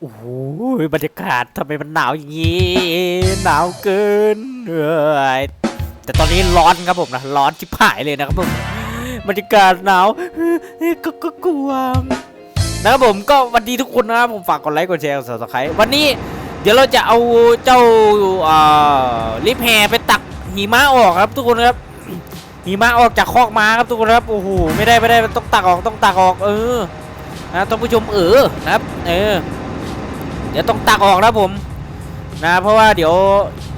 โอ้โหบรรยากาศทำไมมันหนาวอย่างนี้หนาวเกินเอยแต่ตอนนี้ร้อนครับผมนะร้อนชิบหายเลยนะครับผมบรรยากาศหนาวก็ก็กลัวนะครับผมก็วันดีทุกคนนะครับผมฝากกดไลค์กดแชร์กดซับสไครต์วันนี้ เดี๋ยวเราจะเอาเจ้าอ่อลิฟแฮไปตักหิมะออกครับ ทุกคนครับหิมะออกจากคอกม้าครับทุกคนครับโอ้โหไม่ได้ไม่ได้ต้องตักออกต้องตักออก เออนะท่านผู้ชมเออนะครับ เออ เดี๋ยวต้องตักออกนะผมนะเพราะว่าเดี๋ยว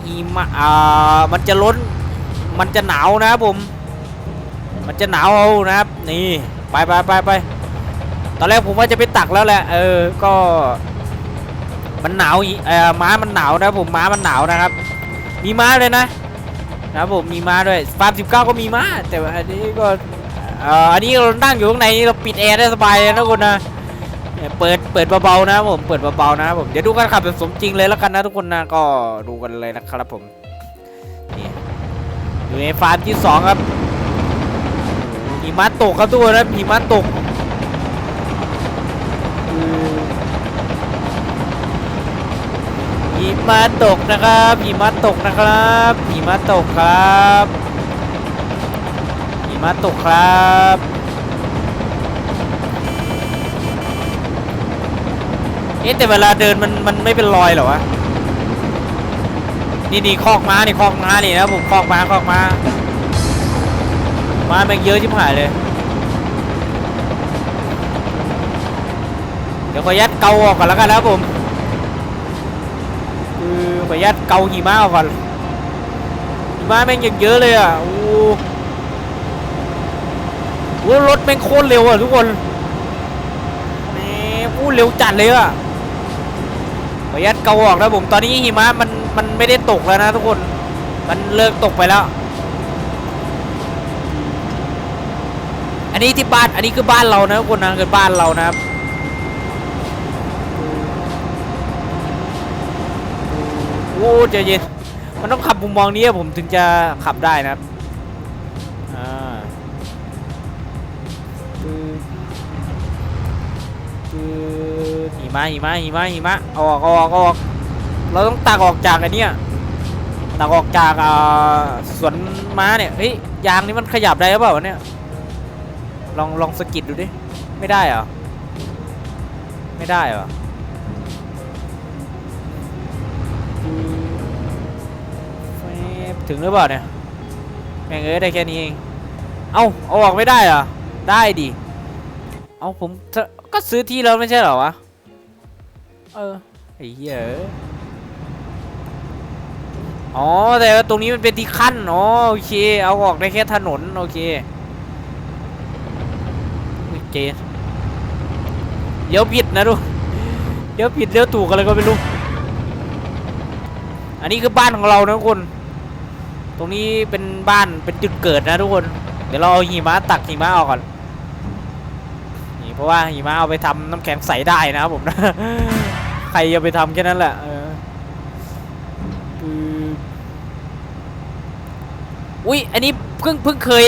หิมะอ่ามันจะล้นมันจะหนาวนะผม มันจะหนาวเอานะครับ นี่ไปไปไปไปตอนแรกผมว่าจะไปตักแล้วแหละเออก็ มันหนาวอีเออม้ามันหนาวนะผมม้ามันหนาวนะครับ มีม้าเลยนะนะผมมีม้าด้วยฟาร์ม19ก็มีม้าแต่วันนี้ก็อ่ออันนี้เรานั่งอยู่ข้างในเราปิดแอร์ได้สบายเลยนะคุณนะ เปิดเปิดเบาๆนะผมเปิดเบาๆนะผมเดี๋ยวดูกันขับแบบสมจริงเลยแล้วกันนะทุกคนนะก็ดูกันเลยนะครับผมนี่อยู่ในฟาร์มที่สองครับหิมะตกครับทุกคนนะหิมะตกหิมะตกนะครับหิมะตกนะครับหิมะตกครับหิมะตกครับ เอ๊ะแต่เวลาเดินมันมันไม่เป็นรอยเหรอวะ นี่นี่คอกม้านี่คอกม้านี่นะผมคอกม้าคอกม้าม้าแม่งเยอะชิบหายเลย เดี๋ยวขอยัดเกาออกก่อนแล้วกันนะผมคือขอยัดเกาหิมะออกก่อนหิมะแม่งยังเยอะเลยอะโอ้โหรถแม่งโคตรเร็วอะทุกคนแหม่พูดเร็วจัดเลยอะ ขอยัดเกาออกนะผมตอนนี้หิมะมันมันไม่ได้ตกแล้วนะทุกคนมันเลิกตกไปแล้ว อันนี้ที่บ้านอันนี้คือบ้านเรานะทุกคนนะคือบ้านเรานะครับโอ้ใจเย็นมันต้องขับมุมมองนี้ผมถึงจะขับได้นะครับ มะหิมะหิมะหิมะเอาออกเอาออกเอาออกเราต้องตักออกจากอันเนี้ยตักออกจากอ่าสวนม้าเนี่ยเฮ้ยยางนี้มันขยับได้หรือเปล่าเนี่ยลองลองสกิดดูดิไม่ได้เหรอไม่ได้เหรอแฟบถึงหรือเปล่าเนี่ยแม่งเอ้ยได้แค่นี้เองเอาเอาออกไม่ได้เหรอได้ดิเอาผมก็ซื้อที่แล้วไม่ใช่เหรอวะ เออ ไอ้เหี้ยเอ้ยอ๋อ แต่ว่าตรงนี้มันเป็นที่ขั้นอ๋อโอเค เอาออกได้แค่ถนน โอเค โอเค เดี๋ยวผิดนะดู เดี๋ยวผิดเดี๋ยวถูกอะไรก็ไม่รู้ อันนี้คือบ้านของเรานะทุกคน ตรงนี้เป็นบ้านเป็นจุดเกิดนะทุกคน เดี๋ยวเราเอาหิมะตักหิมะออกก่อน นี่เพราะว่าหิมะเอาไปทำน้ำแข็งใสได้นะครับผมนะ ใครจะไปทำแค่นั้นแหละเออคืออุ้ยอันนี้เพิ่งเพิ่งเคย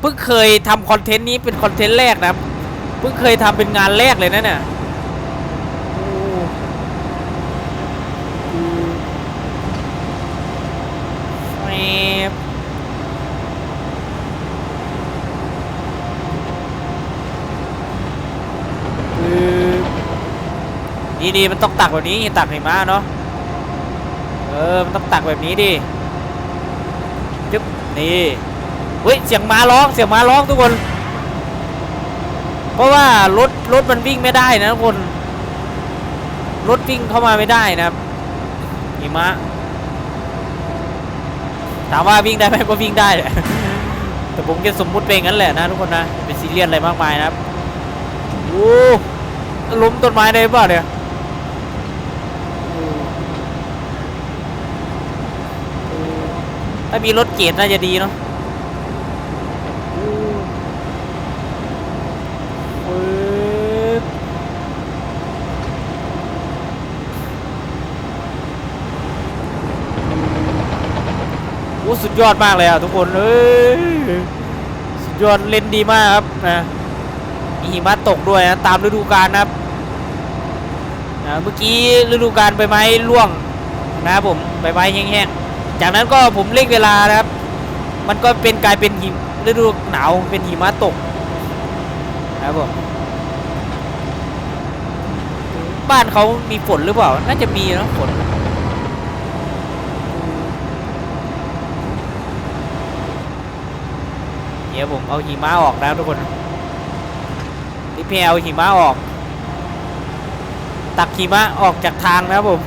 เพิ่งเคยทำคอนเทนต์นี้เป็นคอนเทนต์แรกนะเพิ่งเคยทำเป็นงานแรกเลยนะเนี่ยโอ้คือ แมบคือ นี่ดีมันต้องตักแบบนี้ตักหิมะเนาะเออมันต้องตักแบบนี้ดิจึ๊บนี่เฮ้ยเสียงม้าร้องเสียงม้าร้องทุกคน เพราะว่ารถรถมันวิ่งไม่ได้นะทุกคนรถวิ่งเข้ามาไม่ได้นะครับหิมะถามว่าวิ่งได้ไหมก็วิ่งได้แหละแต่ผมจะสมมุติเป็นงั้นแหละนะทุกคนนะเป็นซีเรียสอะไรมากมายนะครับโอ้ล้มต้นไม้ได้เปล่าเนี่ยโอ้ ถ้ามีรถเกียร์น่าจะดีเนาะโอ้เอิ๊บโอ้สุดยอดมากเลยอะทุกคนเอ้ยสุดยอดเล่นดีมากครับนะมีหิมะตกด้วยนะตามฤดูกาลนะครับนะเมื่อกี้ฤดูกาลใบไม้ร่วงนะครับผมใบไม้แห้งๆ จากนั้นก็ผมเร่งเวลานะครับ มันก็เป็นกลายเป็นหิมฤดูหนาวเป็นหิมะตกนะครับผมบ้านเขามีฝนหรือเปล่า น่าจะมีนะฝนเดี๋ยวผมเอาหิมะออกนะทุกคนรีบเอาหิมะออก ตักหิมะออกจากทางนะครับผม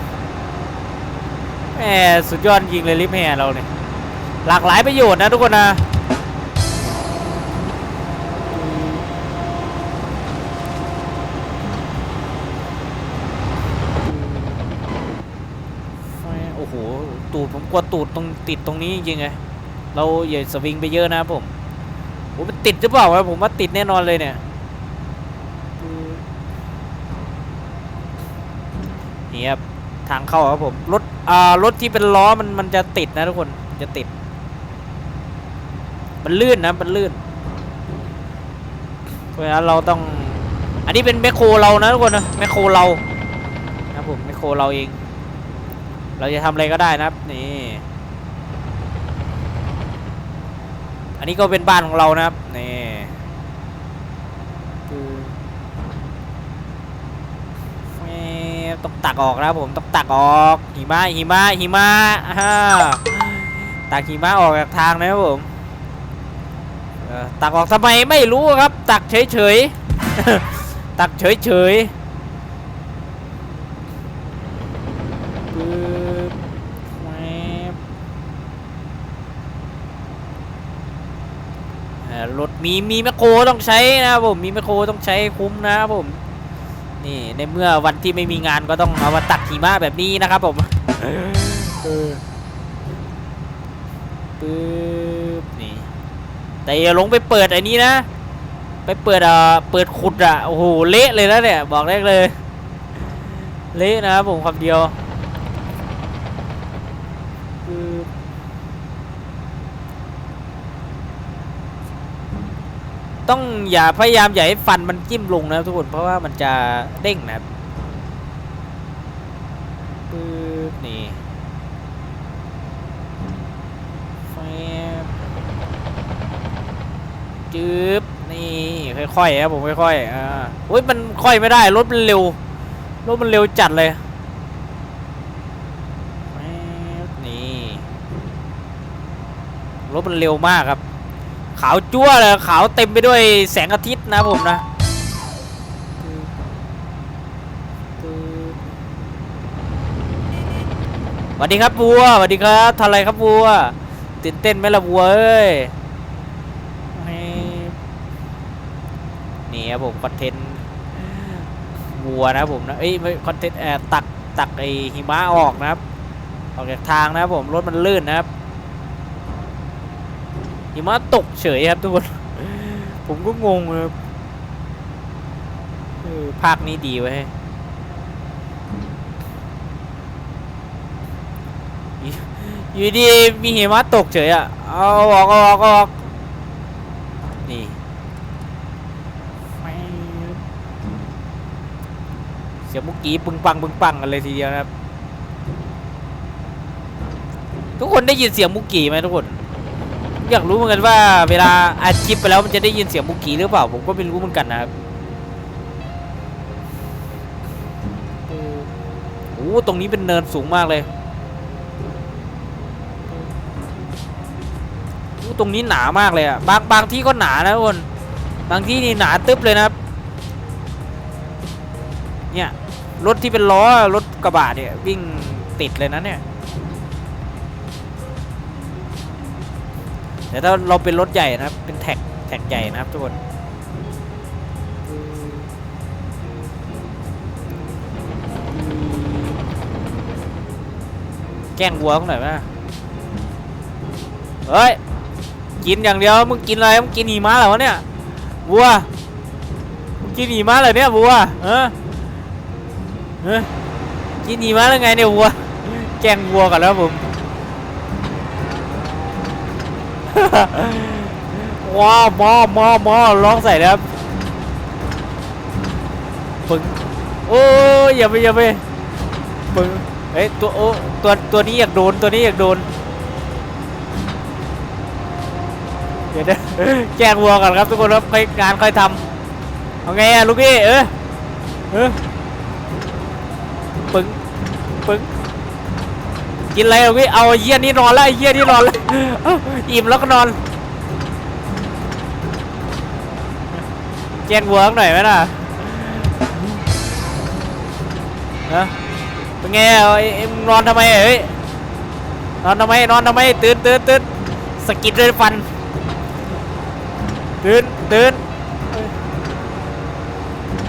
แหมสุดยอดจริงเลยลิฟต์แหเราเนี่ยหลากหลายประโยชน์นะทุกคนนะโอ้โหตูดผมกลัวตูดตรงติดตรงนี้จริงไงเราอย่าสวิงไปเยอะนะครับผมโอ้มันติดหรือเปล่าวะผมว่าติดแน่นอนเลยเนี่ยเนี่ครับ ทางเข้าครับผม รถ อ่า รถที่เป็นล้อมันมันจะติดนะทุกคน จะติด มันลื่นนะ มันลื่น เพราะฉะนั้นเราต้อง อันนี้เป็นแมคโครเรานะทุกคนนะ แมคโครเรา นะครับผม แมคโครเราเอง เราจะทำอะไรก็ได้นะครับ นี่ อันนี้ก็เป็นบ้านของเรานะครับ นี่คือแหม่ ต้องตักออกนะผมต้องตักออกหิมะหิมะหิมะฮ่าตักหิมะออกจากทางนะครับผมตักออกทำไมไม่รู้ครับ ตักเฉยๆตักเฉยๆปึ๊บแหวบเอ่อรถมีมีแมคโครต้องใช้นะครับผมมีแมคโครต้องใช้คุ้มนะครับผม นี่ในเมื่อวันที่ไม่มีงานก็ต้องเอามาตักหิมะแบบนี้นะครับผมปึ๊บนี่แต่อย่าลงไปเปิดไอ้นี้นะ ไปเปิดเอ่อเปิดขุดอะโอ้โหเละเลยแล้วเนี่ยบอกได้เลย เละนะครับผมคำเดียว ต้องอย่าพยายามอย่าให้ฟันมันจิ้มลงนะครับทุกคนเพราะว่ามันจะเด้งนะครับปึ๊บนี่แฟบจืบนี่ค่อยๆครับผมค่อยๆอ่าโอ้ยมันค่อยไม่ได้รถมันเร็วรถมันเร็วจัดเลยนี่รถมันเร็วมากครับ ขาวจั่วเลยขาวเต็มไปด้วยแสงอาทิตย์นะผมนะสวัสดีครับบัวสวัสดีครับทำอะไรครับบัวตื่นเต้นไหมล่ะบัวเอ้ยนี่ครับผมคอนเทนต์บัวนะผมนะเอ้ยไม่คอนเทนต์แอบตักตักไอหิมะออกนะครับออกจากทางนะครับผมรถมันลื่นนะครับ หิมะตกเฉยครับทุกคน ผมก็งงครับเออภาคนี้ดีไว้ยอยู่ดีมีหิมะตกเฉยอะ เอาออกเอาออกเอาออกนี่เสียงเมุกกี้ปึงปังปึงปังกันเลยทีเดียวนะครับ ทุกคนได้ยินเสียงมุกกี้ไหมทุกคน อยากรู้เหมือนกันว่าเวลาอัดคลิปไปแล้วมันจะได้ยินเสียงบุกี้หรือเปล่า ผมก็ไม่รู้เหมือนกันนะครับโอ้โหตรงนี้เป็นเนินสูงมากเลยโอ้ตรงนี้หนามากเลยอะบางบางที่ก็หนานะทุกคนบางที่นี่หนาตึ๊บเลยนะครับ เนี่ยรถที่เป็นล้อรถกระบะเนี่ยวิ่งติดเลยนะเนี่ย แต่ถ้าเราเป็นรถใหญ่นะครับ เป็นแท็กแท็กใหญ่นะครับทุกคนแกล้งวัวเขาหน่อยไหมเฮ้ย กินอย่างเดียว มึงกินอะไร มึงกินหิมะเหรอวะเนี่ย วัว มึงกินหิมะเหรอเนี่ยวัวเออเออกินหิมะแล้วไงเนี่ยวัว แกล้งวัวกันแล้วผม ว้าวมอมอมอร้องใส่แล้วปึ้งโอ้ยอย่าไปอย่าไปมึงเฮ้ยตัวโอ้ตัวตัวนี้อยากโดนตัวนี้อยากโดนเดี๋ยวนะแจ้งวัวก่อนครับทุกคนครับค่อยงานค่อยทำเอาไงอะลูกพี่เออเออปึ้งปึ้ง กินอะไรลูกพี่เอาเยี่ยนี่นอนแล้วไอเยี่ยนี่นอนแล้วอิ่มแล้วก็นอนแจ้งวัวสักหน่อยไหมล่ะฮะเป็นไงอะไอ้ไอ้มึงนอนทำไมเฮ้ยนอนทำไมนอนทำไมตื่นตื่นตื่นสะกิดเลยฟันตื่นตื่น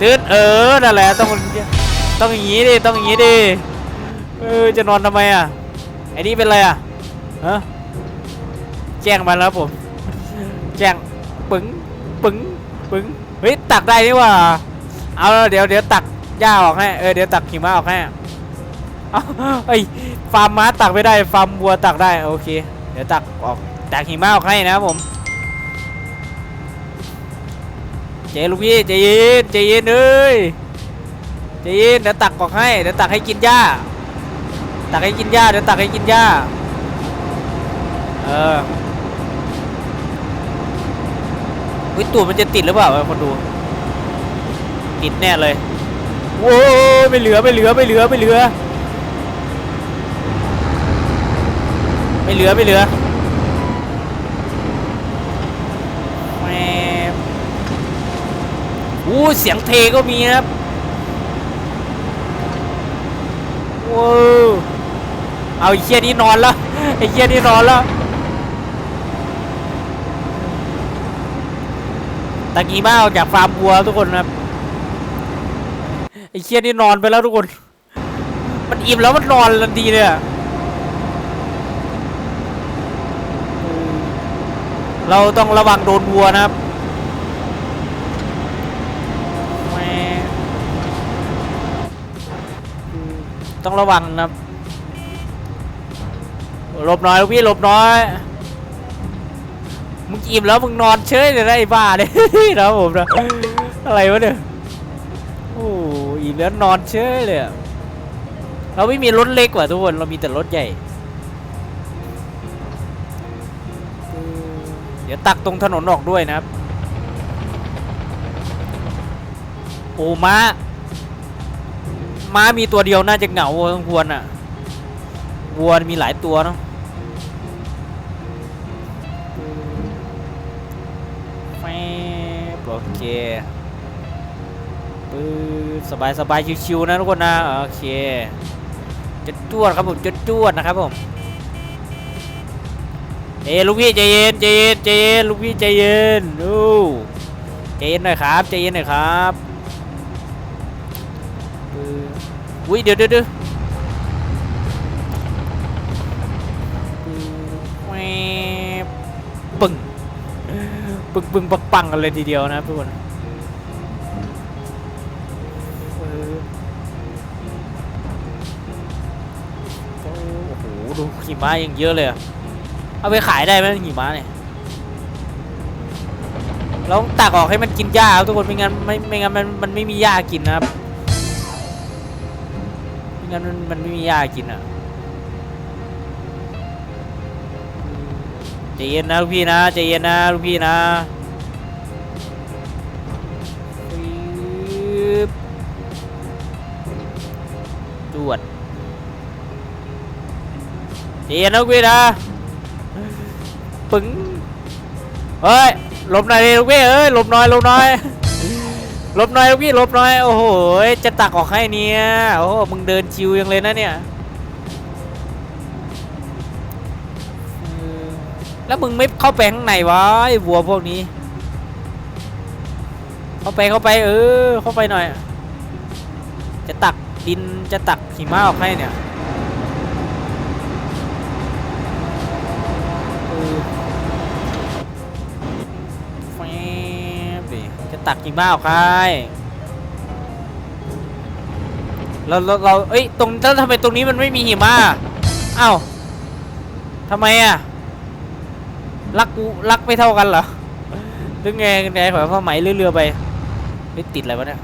ตื่นเออนั่นแหละต้องต้องอย่างนี้ดิต้องอย่างนี้ดิเออจะนอนทำไมอะ อ้นี่เป็นอะไรอะฮะแจ้งมาแล้วผม แจ้งปึ้งปึ้งปึ้งเฮ้ยตักได้นี่หว่า เอาเดี๋ยวเดี๋ยวตักหญ้าออกให้เออเดี๋ยวตักหิมะออกให้เอาเฮ้ยฟาร์มม้าตักไม่ได้ฟาร์มวัวตักได้โอเค เดี๋ยวตักออกตักหิมะออกให้นะครับผมเจลูกพี่ใจเย็นใจเย็นเอ้ยใจเย็นเดี๋ยวตักออกให้เดี๋ยวตักให้กินหญ้า ตักให้กินหญ้าเดี๋ยวตักให้กินหญ้าเออวิตูดมันจะติดหรือเปล่าคนดู ติดแน่เลยโว้ยไม่เหลือไม่เหลือไม่เหลือไม่เหลือ ไม่เหลือไม่เหลือแหมอู้เสียงเทก็มีนะครับว้าว เอาไอ้เชี่ยนี่นอนแล้วไอ้เชี่ยนี่นอนแล้วตะกี้มาออกจากฟาร์มวัวทุกคนนะครับไอ้เชี่ยนี่นอนไปแล้วทุกคน มันอิ่มแล้วมันนอนทันทีเลยอะเราต้องระวังโดนวัวนะครับแม่ต้องระวังนะ หลบน่อยพี่หลบน่อย มึงอิ่มแล้วมึงนอนเฉยเลยนะไอ้บ้าเลยนะผมนะอะไรวะเนี่ยโอ้อิ่มแล้วนอนเฉยเลยเราไม่มีรถเล็กว่ะทุกคนเรามีแต่รถใหญ่ เดี๋ยวตักตรงถนนออกด้วยนะครับโอ้ม้าม้ามีตัวเดียวน่าจะเหงาพอสมควรอะวัวมีหลายตัวเนาะ เคปื๊ดสบายสบายชิวๆนะทุกคนนะโอเคจะจวดครับผมจะจวดนะครับผมเอ้ลูกพี่ใจเย็นใจเย็นใจเย็นลูกพี่ใจเย็นโอ้ใจเย็นหน่อยครับใจเย็นหน่อยครับอุ้ยเดี๋ยวเดี๋ยวปึ้ง ปึ้งปึ้งปังปังกันเลยทีเดียวนะทุกคนโอ้โหดูหิมะยังเยอะเลยอะเอาไปขายได้ไหมหิมะเนี่ยเราต้องตักออกให้มันกินหญ้าครับทุกคนไม่งั้นไม่ไม่งั้นมันมันไม่มีหญ้ากินนะครับไม่งั้นมันมันไม่มียากินอะ ใจเย็นนะลูกพี่นะใจเย็นนะลูกพี่นะจวดใจเย็นนะลูกพี่นะปึ้งเฮ้ยหลบหน่อยลูกพี่เอ้ยหลบหน่อยหลบหน่อยหลบหน่อยลูกพี่หลบหน่อยโอ้โหจะตักออกให้เนี่ยโอ้โหมึงเดินชิวยังเลยนะเนี่ย แล้วมึงไม่เข้าไปข้างในวะไอ้วัวพวกนี้ เข้าไปเข้าไปเออ เข้าไปหน่อย จะตักดินจะตักหิมะออกให้เนี่ยเอบดิจะตักหิมะออกให้เราเราเราเอ้ยตรงแล้วทำไมตรงนี้มันไม่มีหิมะอ้าวทำไมอะ รักกูรักไม่เท่ากันเหรอหรือไงไงขอผ้าไหมเรือเรือไปไม่ติดอะไรวะเนี่ย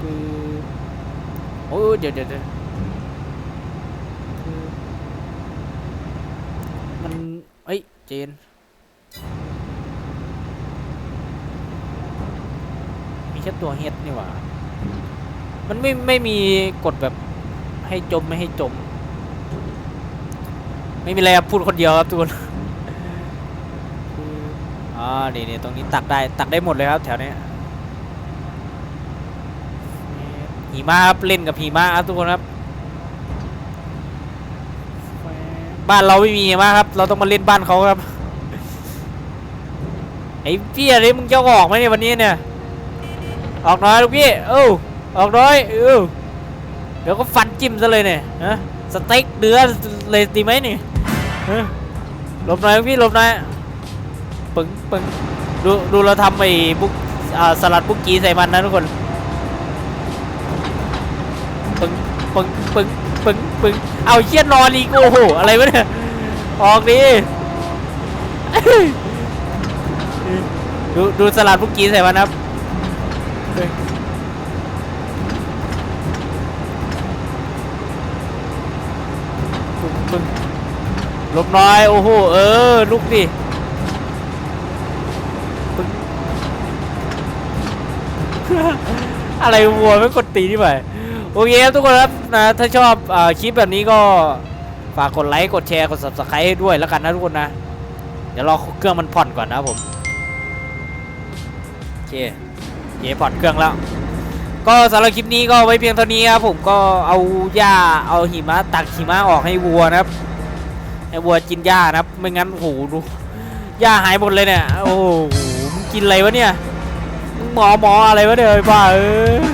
คือโอ้ยเดี๋ยวเดี๋ยวเดะมันเอ้ยเจนมีแค่ตัวเฮ็ดนี่หว่า มันไม่ไม่มีกฎแบบให้จมไม่ให้จม ไม่มีอะไรครับพูดคนเดียวครับทุกคนอ๋อนี่นี่ตรงนี้ตักได้ตักได้หมดเลยครับแถวนี้หิมะครับเล่นกับหิมะครับทุกคนครับ บ้านเราไม่มีหิมะครับ เราต้องมาเล่นบ้านเขาครับไอ้เปี้ยนี่มึงจะออกไหมเนี่ยวันนี้เนี่ยออกน้อยลูกพี่เอ้าออกน้อยเอ้าเดี๋ยวก็ฟันจิ้มซะเลยเนี่ยฮะสเต็กเดือเลยดีไหมนี่ หลบหน่อยพี่หลบหน่อยปึ้งปึ้งดูดูเราทำไอ้บุกสลัดบุกกีใส่มันนะทุกคนปึ้งปึ้งปึ้งปึ้งปึ้งเอาเชี่ยนอนอีกโอ้โหอะไรวะเนี่ยออกดิดูดูสลัดบุกกีใส่มันครับปึ้งปึ้ง ลบน้อย โอ้โห เออ ลุกดิอะไรวัวไม่กดตีนี่ไปโอเคครับทุกคนครับนะถ้าชอบอคลิปแบบนี้ก็ ฝากกดไลค์กดแชร์กด subscribe ให้ด้วยแล้วกันนะทุกคนนะ เดี๋ยวรอเครื่องมันผ่อนก่อนนะผมโอเคโอเคผ่อนเครื่องแล้ว ก็สำหรับคลิปนี้ก็ไว้เพียงเท่านี้ครับผมก็เอาหญ้าเอาหิมะตักหิมะออกให้วัวนะครับ วัวกินหญ้านะครับ ไม่งั้นโอ้โหดูหญ้าหายหมดเลยเนี่ย โอ้โหมึงกินอะไรวะเนี่ยมึงหมอหมออะไรวะเนี่ยไอ้บ้าเออ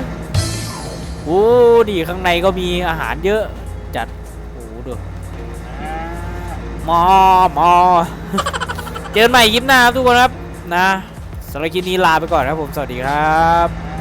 โอ้ดีข้างในก็มีอาหารเยอะจัดโอ้โหดูหมอหมอเจอกันใหม่คลิปหน้าครับทุกคนครับนะสำหรับคลิปนี้ลาไปก่อนครับผมสวัสดีครับ